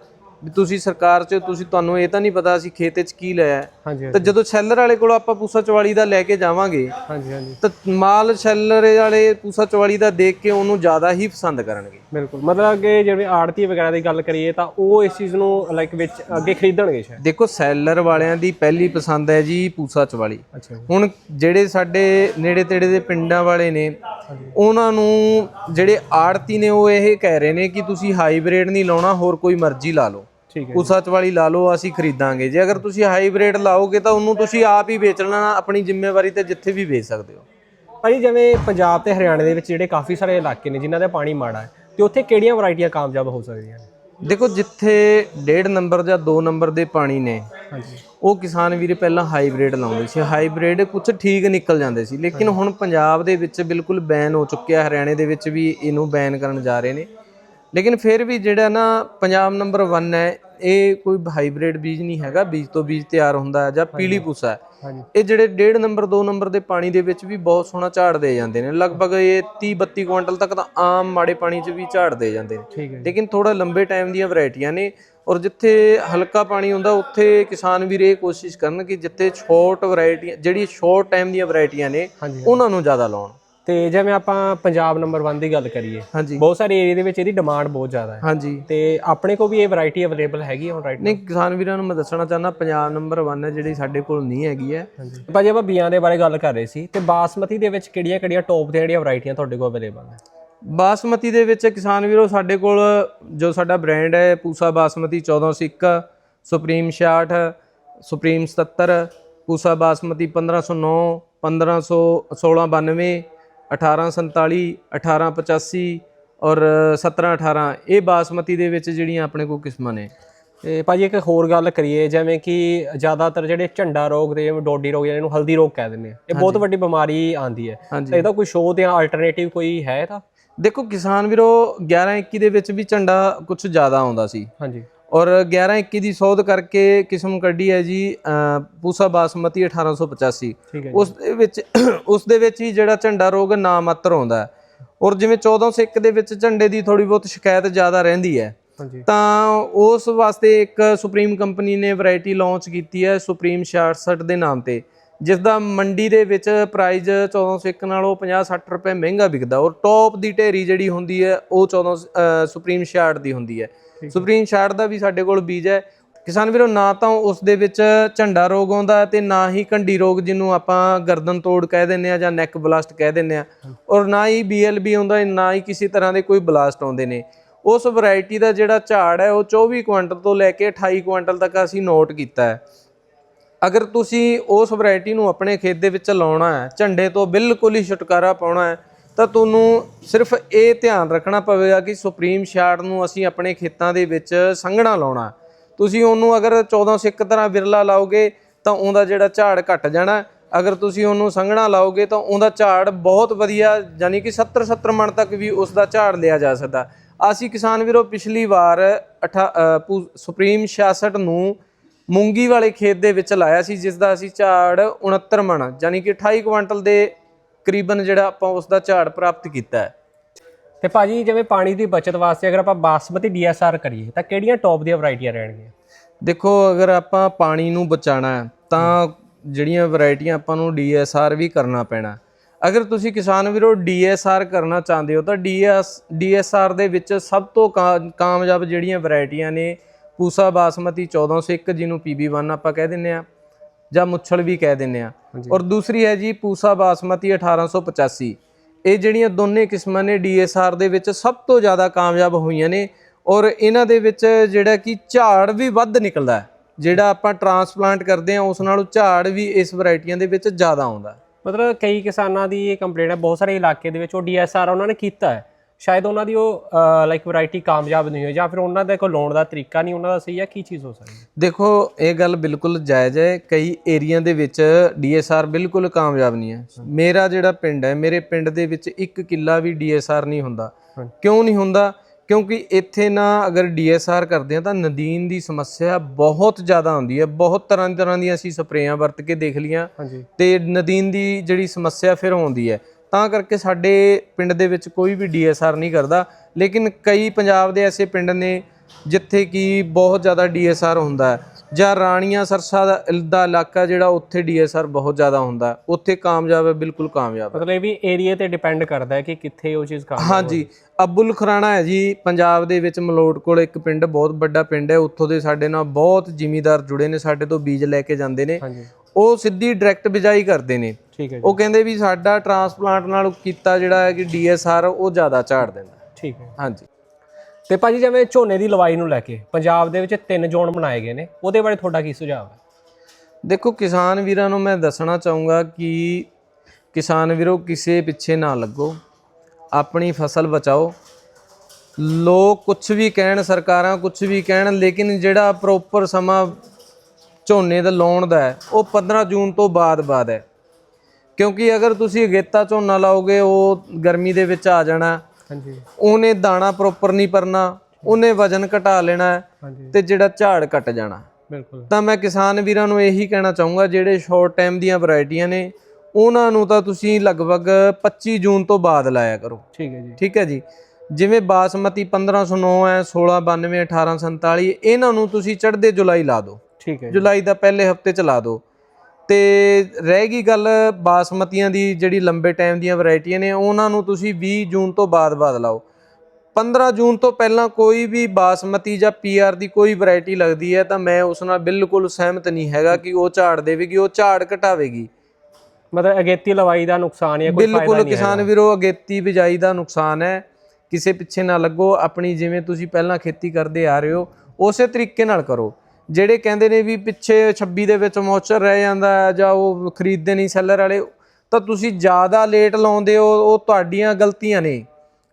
ਵੀ ਤੁਸੀਂ ਸਰਕਾਰ 'ਚ ਤੁਸੀਂ ਤੁਹਾਨੂੰ ਇਹ ਤਾਂ ਨਹੀਂ ਪਤਾ ਅਸੀਂ ਖੇਤ 'ਚ ਕੀ ਲਿਆ ਹੈ। ਹਾਂਜੀ ਤਾਂ ਜਦੋਂ ਸੈਲਰ ਵਾਲੇ ਕੋਲ ਆਪਾਂ ਪੂਸਾ 44 ਦਾ ਲੈ ਕੇ ਜਾਵਾਂਗੇ ਹਾਂਜੀ ਹਾਂਜੀ। ਤਾਂ ਮਾਲ ਸੈਲਰ ਵਾਲੇ ਪੂਸਾ 44 ਦਾ ਦੇਖ ਕੇ ਉਹਨੂੰ ਜ਼ਿਆਦਾ ਹੀ ਪਸੰਦ ਕਰਨਗੇ। ਬਿਲਕੁਲ। ਮਤਲਬ ਕਿ ਜਿਵੇਂ ਆੜਤੀ ਵਗੈਰਾ ਦੀ ਗੱਲ ਕਰੀਏ ਤਾਂ ਉਹ ਇਸ ਚੀਜ਼ ਨੂੰ ਲਾਈਕ ਵਿੱਚ ਅੱਗੇ ਖਰੀਦਣਗੇ ਸ਼ਾਇਦ? ਦੇਖੋ ਸੈਲਰ ਵਾਲਿਆਂ ਦੀ ਪਹਿਲੀ ਪਸੰਦ ਹੈ ਜੀ ਪੂਸਾ 44 ਅੱਛਾ ਜੀ। ਹੁਣ ਜਿਹੜੇ ਸਾਡੇ ਨੇੜੇ ਤੇੜੇ ਦੇ ਪਿੰਡਾਂ ਵਾਲੇ ਨੇ ਉਹਨਾਂ ਨੂੰ ਜਿਹੜੇ ਆੜਤੀ ਨੇ ਉਹ ਇਹ ਕਹਿ ਰਹੇ ਨੇ ਕਿ ਤੁਸੀਂ ਹਾਈਬ੍ਰਿਡ ਨਹੀਂ ਲਾਉਣਾ ਹੋਰ ਕੋਈ ਮਰਜ਼ੀ ਲਾ ਲਓ। ਠੀਕ ਹੈ ਪੂਸਾ 44 ਲਾ ਲਓ ਅਸੀਂ ਖਰੀਦਾਂਗੇ। ਜੇ ਅਗਰ ਤੁਸੀਂ ਹਾਈਬ੍ਰਿਡ ਲਾਓਗੇ ਤਾਂ ਉਹਨੂੰ ਤੁਸੀਂ ਆਪ ਹੀ ਵੇਚਣਾ ਆਪਣੀ ਜ਼ਿੰਮੇਵਾਰੀ ਤੇ ਜਿੱਥੇ ਵੀ ਵੇਚ ਸਕਦੇ ਹੋ। ਭਾਈ ਜਿਵੇਂ ਪੰਜਾਬ ਤੇ ਹਰਿਆਣਾ ਦੇ ਵਿੱਚ ਜਿਹੜੇ ਕਾਫੀ ਸਾਰੇ ਇਲਾਕੇ ਨੇ ਜਿਨ੍ਹਾਂ ਦਾ ਪਾਣੀ ਮਾੜਾ ਹੈ ਤੇ ਉੱਥੇ ਕਿਹੜੀਆਂ ਵੈਰਾਈਟੀਆਂ ਕਾਮਯਾਬ ਹੋ ਸਕਦੀਆਂ ਨੇ? ਦੇਖੋ ਜਿੱਥੇ ਡੇਢ ਨੰਬਰ ਜਾਂ 2 ਨੰਬਰ ਦੇ ਪਾਣੀ ਨੇ ਹਾਂਜੀ। ਉਹ ਕਿਸਾਨ ਵੀਰੇ ਪਹਿਲਾਂ ਹਾਈਬ੍ਰਿਡ ਲਾਉਂਦੇ ਸੀ। ਹਾਈਬ੍ਰਿਡ ਕੁਝ ਠੀਕ ਨਿਕਲ ਜਾਂਦੇ ਸੀ ਲੇਕਿਨ ਹੁਣ ਪੰਜਾਬ ਦੇ ਵਿੱਚ ਬਿਲਕੁਲ ਬੈਨ ਹੋ ਚੁੱਕਿਆ ਹਰਿਆਣੇ ਦੇ ਵਿੱਚ ਵੀ ਇਹਨੂੰ ਬੈਨ ਕਰਨ ਜਾ ਰਹੇ ਨੇ। ਲੇਕਿਨ ਫਿਰ ਵੀ ਜਿਹੜਾ ਨਾ ਪੰਜਾਬ ਨੰਬਰ 1 ਹੈ ਇਹ ਕੋਈ ਹਾਈਬ੍ਰਿਡ ਬੀਜ ਨਹੀਂ ਹੈਗਾ ਬੀਜ ਤੋਂ ਬੀਜ ਤਿਆਰ ਹੁੰਦਾ ਹੈ ਜਾਂ ਪੀਲੀ ਪੂਸਾ ਹੈ। ਇਹ ਜਿਹੜੇ ਡੇਢ ਨੰਬਰ 2 ਨੰਬਰ ਦੇ ਪਾਣੀ ਦੇ ਵਿੱਚ ਵੀ ਬਹੁਤ ਸੋਹਣਾ ਝਾੜ ਦੇ ਜਾਂਦੇ ਨੇ। ਲਗਭਗ ਇਹ 30 32 ਕੁਇੰਟਲ ਤੱਕ ਤਾਂ ਆਮ ਮਾੜੇ ਪਾਣੀ 'ਚ ਵੀ ਝਾੜ ਦੇ ਜਾਂਦੇ ਨੇ। ਲੇਕਿਨ ਥੋੜਾ ਲੰਬੇ ਟਾਈਮ ਦੀਆਂ ਵੈਰਾਈਟੀਆਂ ਨੇ ਔਰ ਜਿੱਥੇ ਹਲਕਾ ਪਾਣੀ ਹੁੰਦਾ ਉੱਥੇ ਕਿਸਾਨ ਵੀਰ ਇਹ ਕੋਸ਼ਿਸ਼ ਕਰਨ ਕਿ ਜਿੱਥੇ ਸ਼ਾਰਟ ਵੈਰਾਈਟੀਆਂ ਜਿਹੜੀ ਸ਼ਾਰਟ ਟਾਈਮ ਦੀਆਂ ਵੈਰਾਈਟੀਆਂ ਨੇ ਉਹਨਾਂ ਨੂੰ ਜ਼ਿਆਦਾ ਲਾਉਣ। ਤੇ ਜਿਵੇਂ ਆਪਾਂ ਪੰਜਾਬ ਨੰਬਰ 1 ਦੀ ਗੱਲ ਕਰੀਏ ਹਾਂਜੀ। ਬਹੁਤ ਸਾਰੇ ਏਰੀਆ ਦੇ ਵਿੱਚ ਇਹਦੀ ਡਿਮਾਂਡ ਬਹੁਤ ਜ਼ਿਆਦਾ ਹੈ। ਹਾਂਜੀ। ਤੇ ਆਪਣੇ ਕੋਲ ਵੀ ਇਹ ਵੈਰਾਈਟੀ ਅਵੇਲੇਬਲ ਹੈਗੀ ਔਨ ਰਾਈਟ ਨਹੀਂ ਕਿਸਾਨ ਵੀਰਾਂ ਨੂੰ ਮੈਂ ਦੱਸਣਾ ਚਾਹੁੰਦਾ ਪੰਜਾਬ ਨੰਬਰ 1 ਹੈ ਜਿਹੜੀ ਸਾਡੇ ਕੋਲ ਨਹੀਂ ਹੈਗੀ ਹੈ। ਭਾਜੀ ਆਪਾਂ ਬੀਆਂ ਦੇ ਬਾਰੇ ਗੱਲ ਕਰ ਰਹੇ ਸੀ ਤੇ ਬਾਸਮਤੀ ਦੇ ਵਿੱਚ ਕਿਹੜੀਆਂ ਕਿਹੜੀਆਂ ਟੌਪ ਦੀਆਂ ਜਿਹੜੀਆਂ ਵੈਰਾਈਟੀਆਂ ਤੁਹਾਡੇ ਕੋਲ ਅਵੇਲੇਬਲ ਹੈ? ਬਾਸਮਤੀ ਦੇ ਵਿੱਚ ਕਿਸਾਨ ਵੀਰੋ ਸਾਡੇ ਕੋਲ ਜੋ ਸਾਡਾ ਬ੍ਰਾਂਡ ਹੈ ਪੂਸਾ ਬਾਸਮਤੀ 1401 ਸੁਪਰੀਮ 66 ਸੁਪਰੀਮ 77 ਪੂਸਾ ਬਾਸਮਤੀ 1509 1500 1692 1847 1885 ਔਰ 1718 ਇਹ ਬਾਸਮਤੀ ਦੇ ਵਿੱਚ ਜਿਹੜੀਆਂ ਆਪਣੇ ਕੋਲ ਕਿਸਮਾਂ ਨੇ। ਤੇ ਭਾਜੀ ਇੱਕ ਹੋਰ ਗੱਲ ਕਰੀਏ ਜਿਵੇਂ ਕਿ ਜ਼ਿਆਦਾਤਰ ਜਿਹੜੇ ਝੰਡਾ ਰੋਗ ਦੇ ਜਿਵੇਂ ਡੋਡੀ ਰੋਗ ਜਿਹਨੂੰ ਹਲਦੀ ਰੋਗ ਕਹਿ ਦਿੰਦੇ ਆ। ਇਹ ਬਹੁਤ ਵੱਡੀ ਬਿਮਾਰੀ ਆਂਦੀ ਹੈ। ਤਾਂ ਇਹਦਾ ਕੋਈ ਸ਼ੋਅ ਜਾਂ ਆਲਟਰਨੇਟਿਵ ਕੋਈ ਹੈ ਤਾਂ ਦੇਖੋ ਕਿਸਾਨ ਵੀਰੋ 1121 ਦੇ ਵਿੱਚ ਵੀ ਝੰਡਾ ਕੁਝ ਜ਼ਿਆਦਾ ਆਉਂਦਾ ਸੀ। ਹਾਂਜੀ। ਔਰ 1121 ਦੀ ਸੋਧ ਕਰਕੇ ਕਿਸਮ ਕੱਢੀ ਹੈ ਜੀ ਪੂਸਾ ਬਾਸਮਤੀ 1885 ਠੀਕ ਹੈ ਉਸ ਦੇ ਵਿੱਚ ਉਸ ਦੇ ਵਿੱਚ ਹੀ ਜਿਹੜਾ ਝੰਡਾ ਰੋਗ ਨਾ ਮਾਤਰ ਆਉਂਦਾ ਹੈ। ਔਰ ਜਿਵੇਂ 1401 ਦੇ ਵਿੱਚ ਝੰਡੇ ਦੀ ਥੋੜੀ ਬਹੁਤ ਸ਼ਿਕਾਇਤ ਜ਼ਿਆਦਾ ਰਹਿੰਦੀ ਹੈ ਤਾਂ ਉਸ ਵਾਸਤੇ ਇੱਕ ਸੁਪਰੀਮ ਕੰਪਨੀ ਨੇ ਵੈਰਾਈਟੀ ਲਾਂਚ ਕੀਤੀ ਹੈ ਸੁਪਰੀਮ 66 ਦੇ ਨਾਮ ਤੇ ਜਿਸ ਦਾ ਮੰਡੀ ਦੇ ਵਿੱਚ ਪ੍ਰਾਈਸ 1401 ਨਾਲੋਂ 50-60 ਰੁਪਏ ਮਹਿੰਗਾ ਵਿਕਦਾ ਔਰ ਟੌਪ ਦੀ ਢੇਰੀ ਜਿਹੜੀ ਹੁੰਦੀ ਹੈ ਉਹ 14 ਅਹ, ਸੁਪਰੀਮ 66 ਦੀ ਹੁੰਦੀ ਹੈ। ਸੁਪਰੀਮ 66 ਦਾ ਵੀ ਸਾਡੇ ਕੋਲ ਬੀਜ ਹੈ। ਕਿਸਾਨ ਵੀਰੋ ਨਾ ਤਾਂ ਉਸ ਦੇ ਵਿੱਚ ਝੰਡਾ ਰੋਗ ਆਉਂਦਾ ਤੇ ਨਾ ਹੀ ਕੰਡੀ ਰੋਗ ਜਿਹਨੂੰ ਆਪਾਂ ਗਰਦਨ ਤੋੜ ਕਹਿ ਦਿੰਨੇ ਆ ਜਾਂ ਨੈਕ ਬਲਾਸਟ ਕਹਿ ਦਿੰਨੇ ਆ ਔਰ ਨਾ ਹੀ ਬੀਐਲਬੀ ਆਉਂਦਾ ਨਾ ਹੀ ਕਿਸੇ ਤਰ੍ਹਾਂ ਦੇ ਕੋਈ ਬਲਾਸਟ ਆਉਂਦੇ ਨੇ। ਉਸ ਵੈਰਾਈਟੀ ਦਾ ਜਿਹੜਾ ਝਾੜ ਹੈ ਉਹ 24 ਕੁਇੰਟਲ ਤੋਂ ਲੈ ਕੇ 28 ਕੁਇੰਟਲ ਤੱਕ ਅਸੀਂ ਨੋਟ ਕੀਤਾ ਹੈ। ਅਗਰ ਤੁਸੀਂ ਉਸ ਵੈਰਾਈਟੀ ਨੂੰ ਆਪਣੇ ਖੇਤ ਦੇ ਵਿੱਚ ਲਾਉਣਾ ਹੈ ਝੰਡੇ ਤੋਂ ਬਿਲਕੁਲ ਹੀ ਛੁਟਕਾਰਾ ਪਾਉਣਾ ਹੈ ਤਾਂ ਤੁਹਾਨੂੰ ਸਿਰਫ ਇਹ ਧਿਆਨ ਰੱਖਣਾ ਪਵੇਗਾ ਕਿ ਸੁਪਰੀਮ ਸ਼ਾਰਟ ਨੂੰ ਅਸੀਂ ਆਪਣੇ ਖੇਤਾਂ ਦੇ ਵਿੱਚ ਸੰਘਣਾ ਲਾਉਣਾ। ਤੁਸੀਂ ਉਹਨੂੰ ਅਗਰ 14 ਸਿੱਕ ਤਰ੍ਹਾਂ ਵਿਰਲਾ ਲਾਓਗੇ ਤਾਂ ਉਹਦਾ ਜਿਹੜਾ ਝਾੜ ਘਟ ਜਾਣਾ। ਅਗਰ ਤੁਸੀਂ ਉਹਨੂੰ ਸੰਘਣਾ ਲਾਓਗੇ ਤਾਂ ਉਹਦਾ ਝਾੜ ਬਹੁਤ ਵਧੀਆ ਯਾਨੀ ਕਿ 70 70 ਮਣ ਤੱਕ ਵੀ ਉਸ ਦਾ ਝਾੜ ਲਿਆ ਜਾ ਸਕਦਾ। ਅਸੀਂ ਕਿਸਾਨ ਵੀਰੋ ਪਿਛਲੀ ਵਾਰ ਅਠਾ- ਅ, ਸੁਪਰੀਮ 66 ਨੂੰ ਮੂੰਗੀ ਵਾਲੇ ਖੇਤ ਦੇ ਵਿੱਚ ਲਾਇਆ ਸੀ ਜਿਸ ਦਾ ਅਸੀਂ ਝਾੜ 69 ਮਣ ਯਾਨੀ ਕਿ 28 ਕੁਇੰਟਲ ਦੇ ਕਰੀਬਨ ਜਿਹੜਾ ਆਪਾਂ ਉਸ ਦਾ ਝਾੜ ਪ੍ਰਾਪਤ ਕੀਤਾ ਹੈ। ਤੇ ਭਾਜੀ ਜਿਵੇਂ ਪਾਣੀ ਦੀ ਬਚਤ ਵਾਸਤੇ ਅਗਰ ਆਪਾਂ ਬਾਸਮਤੀ ਡੀਐਸਆਰ ਕਰੀਏ ਤਾਂ ਕਿਹੜੀਆਂ ਟੌਪ ਦੀਆਂ ਵੈਰਾਈਟੀਆਂ ਰਹਿਣਗੀਆਂ? ਦੇਖੋ ਅਗਰ ਆਪਾਂ ਪਾਣੀ ਨੂੰ ਬਚਾਣਾ ਤਾਂ ਜਿਹੜੀਆਂ ਵੈਰਾਈਟੀਆਂ ਆਪਾਂ ਨੂੰ ਡੀਐਸਆਰ ਵੀ ਕਰਨਾ ਪੈਣਾ ਅਗਰ ਤੁਸੀਂ ਕਿਸਾਨ ਵੀਰੋ ਡੀਐਸਆਰ ਕਰਨਾ ਚਾਹੁੰਦੇ ਹੋ ਤਾਂ ਡੀਐਸ ਡੀਐਸਆਰ ਦੇ ਵਿੱਚ ਸਭ ਤੋਂ ਕਾਮਯਾਬ ਜਿਹੜੀਆਂ ਵੈਰਾਈਟੀਆਂ ਨੇ ਪੂਸਾ ਬਾਸਮਤੀ 1401 ਜਿਹਨੂੰ PB1 ਆਪਾਂ ਕਹਿ ਦਿੰਨੇ ਆ ਜਾਂ ਮੁੱਛਲ ਵੀ ਕਹਿ ਦਿੰਨੇ ਆ। ਔਰ ਦੂਸਰੀ ਹੈ ਜੀ ਪੂਸਾ ਬਾਸਮਤੀ 1885 ਇਹ ਜਿਹੜੀਆਂ ਦੋਨੇ ਕਿਸਮਾਂ ਨੇ ਡੀਐਸਆਰ ਦੇ ਵਿੱਚ ਸਭ ਤੋਂ ਜ਼ਿਆਦਾ ਕਾਮਯਾਬ ਹੋਈਆਂ ਨੇ ਔਰ ਇਹਨਾਂ ਦੇ ਵਿੱਚ ਜਿਹੜਾ ਕਿ ਝਾੜ ਵੀ ਵੱਧ ਨਿਕਲਦਾ ਹੈ। ਜਿਹੜਾ ਆਪਾਂ ਟਰਾਂਸਪਲਾਂਟ ਕਰਦੇ ਆ ਉਸ ਨਾਲੋਂ ਝਾੜ ਵੀ ਇਸ ਵੈਰਾਈਟੀਆਂ ਦੇ ਵਿੱਚ ਜ਼ਿਆਦਾ ਆਉਂਦਾ। ਮਤਲਬ ਕਈ ਕਿਸਾਨਾਂ ਦੀ ਇਹ ਕੰਪਲੇਂਟ ਹੈ ਬਹੁਤ ਸਾਰੇ ਇਲਾਕੇ ਦੇ ਵਿੱਚ ਉਹ ਡੀਐਸਆਰ ਉਹਨਾਂ ਨੇ ਕੀਤਾ ਹੈ। ਸ਼ਾਇਦ ਉਹਨਾਂ ਦੀ ਉਹ ਲਾਈਕ ਵੈਰਾਈਟੀ ਕਾਮਯਾਬ ਨਹੀਂ ਹੋਈ ਜਾਂ ਫਿਰ ਉਹਨਾਂ ਦਾ ਕੋਈ ਲਾਉਣ ਦਾ ਤਰੀਕਾ ਨਹੀਂ ਉਹਨਾਂ ਦਾ ਸਹੀ ਹੈ ਕੀ ਚੀਜ਼ ਹੋ ਸਕਦੀ ਹੈ ਦੇਖੋ ਇਹ ਗੱਲ ਬਿਲਕੁਲ ਜਾਇਜ਼ ਹੈ ਕਈ ਏਰੀਆ ਦੇ ਵਿੱਚ ਡੀਐਸਆਰ ਬਿਲਕੁਲ ਕਾਮਯਾਬ ਨਹੀਂ ਹੈ ਮੇਰਾ ਜਿਹੜਾ ਪਿੰਡ ਹੈ ਮੇਰੇ ਪਿੰਡ ਦੇ ਵਿੱਚ ਇੱਕ ਕਿੱਲਾ ਵੀ ਡੀਐਸਆਰ ਨਹੀਂ ਹੁੰਦਾ। ਕਿਉਂ ਨਹੀਂ ਹੁੰਦਾ ਕਿਉਂਕਿ ਇੱਥੇ ਨਾ ਅਗਰ ਡੀਐਸਆਰ ਕਰਦੇ ਆ ਤਾਂ ਨਦੀਨ ਦੀ ਸਮੱਸਿਆ ਬਹੁਤ ਜ਼ਿਆਦਾ ਆਉਂਦੀ ਹੈ ਬਹੁਤ ਤਰ੍ਹਾਂ ਤਰ੍ਹਾਂ ਦੀਆਂ ਅਸੀਂ ਸਪਰੇਆਂ ਵਰਤ ਕੇ ਦੇਖ ਲੀਆਂ ਹਾਂਜੀ ਤੇ ਨਦੀਨ ਦੀ ਜਿਹੜੀ ਸਮੱਸਿਆ ਫਿਰ ਆਉਂਦੀ ਹੈ ਤਾਂ ਕਰਕੇ ਸਾਡੇ ਪਿੰਡ ਦੇ ਵਿੱਚ ਕੋਈ ਵੀ ਡੀਐਸਆਰ ਨਹੀਂ ਕਰਦਾ। ਲੇਕਿਨ ਕਈ ਪੰਜਾਬ ਦੇ ਐਸੇ ਪਿੰਡ ਨੇ ਜਿੱਥੇ ਕਿ ਬਹੁਤ ਜ਼ਿਆਦਾ ਡੀਐਸਆਰ ਹੁੰਦਾ ਹੈ। ਜਾਂ ਰਾਣੀਆਂ ਸਰਸਾ ਦਾ ਦਾ ਇਲਾਕਾ ਜਿਹੜਾ ਉੱਥੇ ਡੀਐਸਆਰ ਬਹੁਤ ਜ਼ਿਆਦਾ ਹੁੰਦਾ ਹੈ, ਉੱਥੇ ਕਾਮਯਾਬ ਹੈ ਬਿਲਕੁਲ ਕਾਮਯਾਬ ਹੈ। ਮਤਲਬ ਇਹ ਵੀ ਏਰੀਆ ਤੇ ਡਿਪੈਂਡ ਕਰਦਾ ਹੈ ਕਿ ਕਿੱਥੇ ਉਹ ਚੀਜ਼ ਕਾਮਯਾਬ ਹਾਂਜੀ ਅਬੁਲ ਖੁਰਾਣਾ ਹੈ ਜੀ। ਪੰਜਾਬ ਦੇ ਵਿੱਚ ਮਲੋਟ ਕੋਲ ਇੱਕ ਪਿੰਡ ਬਹੁਤ ਵੱਡਾ ਪਿੰਡ ਹੈ। ਉੱਥੋਂ ਦੇ ਸਾਡੇ ਨਾਲ ਬਹੁਤ ਜ਼ਿਮੀਦਾਰ ਜੁੜੇ ਨੇ ਸਾਡੇ ਤੋਂ ਬੀਜ ਲੈ ਕੇ ਜਾਂਦੇ ਨੇ। ਹਾਂਜੀ। ਉਹ ਸਿੱਧੀ ਡਾਇਰੈਕਟ ਬਿਜਾਈ ਕਰਦੇ ਨੇ। ਠੀਕ ਹੈ ਜੀ। ਉਹ ਕਹਿੰਦੇ ਵੀ ਸਾਡਾ ਟਰਾਂਸਪਲਾਂਟ ਨਾਲ ਕੀਤਾ ਜਿਹੜਾ ਹੈ ਕਿ ਡੀਐਸਆਰ ਉਹ ਜ਼ਿਆਦਾ ਝਾੜ ਦਿੰਦਾ। ਠੀਕ ਹੈ। ਹਾਂਜੀ। ਤੇ ਭਾਜੀ ਜਿਵੇਂ ਝੋਨੇ ਦੀ ਲਵਾਈ ਨੂੰ ਲੈ ਕੇ ਪੰਜਾਬ ਦੇ ਵਿੱਚ ਤਿੰਨ ਜ਼ੋਨ ਬਣਾਏ ਗਏ ਨੇ ਉਹਦੇ ਬਾਰੇ ਤੁਹਾਡਾ ਕੀ ਸੁਝਾਅ ਹੈ? ਦੇਖੋ ਕਿਸਾਨ ਵੀਰਾਂ ਨੂੰ ਮੈਂ ਦੱਸਣਾ ਚਾਹੂੰਗਾ ਕਿ ਕਿਸਾਨ ਵੀਰੋ ਕਿਸੇ ਪਿੱਛੇ ਨਾ ਲੱਗੋ। ਆਪਣੀ ਫਸਲ ਬਚਾਓ। ਲੋਕ ਕੁਝ ਵੀ ਕਹਿਣ ਸਰਕਾਰਾਂ ਕੁਝ ਵੀ ਕਹਿਣ ਲੇਕਿਨ ਜਿਹੜਾ ਪ੍ਰੋਪਰ ਸਮਾਂ ਝੋਨੇ ਦਾ ਲਾਉਣ ਦਾ ਹੈ ਉਹ 15 ਜੂਨ ਤੋਂ ਬਾਅਦ ਬਾਅਦ ਹੈ। ਕਿਉਂਕਿ ਅਗਰ ਤੁਸੀਂ ਅਗੇਤਾ ਝੋਨਾ ਲਾਓਗੇ ਉਹ ਗਰਮੀ ਦੇ ਵਿੱਚ ਆ ਜਾਣਾ ਹਾਂਜੀ। ਉਹਨੇ ਦਾਣਾ ਪ੍ਰੋਪਰ ਨਹੀਂ ਪਰਨਾ ਉਹਨੇ ਵਜਨ ਘਟਾ ਲੈਣਾ ਤੇ ਜਿਹੜਾ ਝਾੜ ਘਟ ਜਾਣਾ। ਬਿਲਕੁਲ। ਤਾਂ ਮੈਂ ਕਿਸਾਨ ਵੀਰਾਂ ਨੂੰ ਇਹੀ ਕਹਿਣਾ ਚਾਹੂੰਗਾ ਜਿਹੜੇ ਸ਼ਾਰਟ ਟਾਈਮ ਦੀਆਂ ਵੈਰਾਈਟੀਆਂ ਨੇ ਉਹਨਾਂ ਨੂੰ ਤਾਂ ਤੁਸੀਂ ਲਗਭਗ 25 ਜੂਨ ਤੋਂ ਬਾਅਦ ਲਾਇਆ ਕਰੋ। ਠੀਕ ਹੈ ਜੀ। ਠੀਕ ਹੈ ਜੀ। ਜਿਵੇਂ ਬਾਸਮਤੀ 1509 ਹੈ 1692 1847 ਇਹਨਾਂ ਨੂੰ ਤੁਸੀਂ ਚੜ੍ਹਦੇ ਜੁਲਾਈ ਲਾ ਦਿਓ। ਠੀਕ ਹੈ ਜੁਲਾਈ ਦਾ ਪਹਿਲੇ ਹਫ਼ਤੇ ਚ ਲਾ ਦਿਓ ਤੇ ਰਹਿ ਗਈ ਗੱਲ ਬਾਸਮਤੀਆਂ ਦੀ ਜਿਹੜੀ ਲੰਬੇ ਟਾਈਮ ਦੀਆਂ ਵੈਰਾਈਟੀਆਂ ਨੇ ਉਹਨਾਂ ਨੂੰ ਤੁਸੀਂ 20 ਜੂਨ ਤੋਂ ਬਾਅਦ ਬਾਅਦ ਲਾਓ। 15 ਜੂਨ ਤੋਂ ਪਹਿਲਾਂ ਕੋਈ ਵੀ ਬਾਸਮਤੀ ਜਾਂ ਪੀਆਰ ਦੀ ਕੋਈ ਵੈਰਾਈਟੀ ਲੱਗਦੀ ਹੈ ਤਾਂ ਮੈਂ ਉਸ ਨਾਲ ਬਿਲਕੁਲ ਸਹਿਮਤ ਨਹੀਂ ਹੈਗਾ ਕਿ ਉਹ ਝਾੜ ਦੇਵੇਗੀ ਉਹ ਝਾੜ ਘਟਾਵੇਗੀ। ਮਤਲਬ ਅਗੇਤੀ ਲਵਾਈ ਦਾ ਨੁਕਸਾਨ ਹੈ ਕੋਈ ਫਾਇਦਾ ਬਿਲਕੁਲ ਨਹੀਂ ਕਿਸਾਨ ਵੀਰੋ ਅਗੇਤੀ ਬਿਜਾਈ ਦਾ ਨੁਕਸਾਨ ਹੈ। ਕਿਸੇ ਪਿੱਛੇ ਨਾ ਲੱਗੋ ਆਪਣੀ ਜਿਵੇਂ ਤੁਸੀਂ ਪਹਿਲਾਂ ਖੇਤੀ ਕਰਦੇ ਆ ਰਹੇ ਹੋ ਉਸੇ ਤਰੀਕੇ ਨਾਲ ਕਰੋ। ਜਿਹੜੇ ਕਹਿੰਦੇ ਨੇ ਵੀ ਪਿੱਛੇ 26 ਦੇ ਵਿੱਚ ਮੌਚਰ ਰਹਿ ਜਾਂਦਾ ਹੈ ਜਾਂ ਉਹ ਖਰੀਦਦੇ ਨਹੀਂ ਸੈਲਰ ਵਾਲੇ ਤਾਂ ਤੁਸੀਂ ਜ਼ਿਆਦਾ ਲੇਟ ਲਾਉਂਦੇ ਹੋ ਉਹ ਤੁਹਾਡੀਆਂ ਗਲਤੀਆਂ ਨੇ।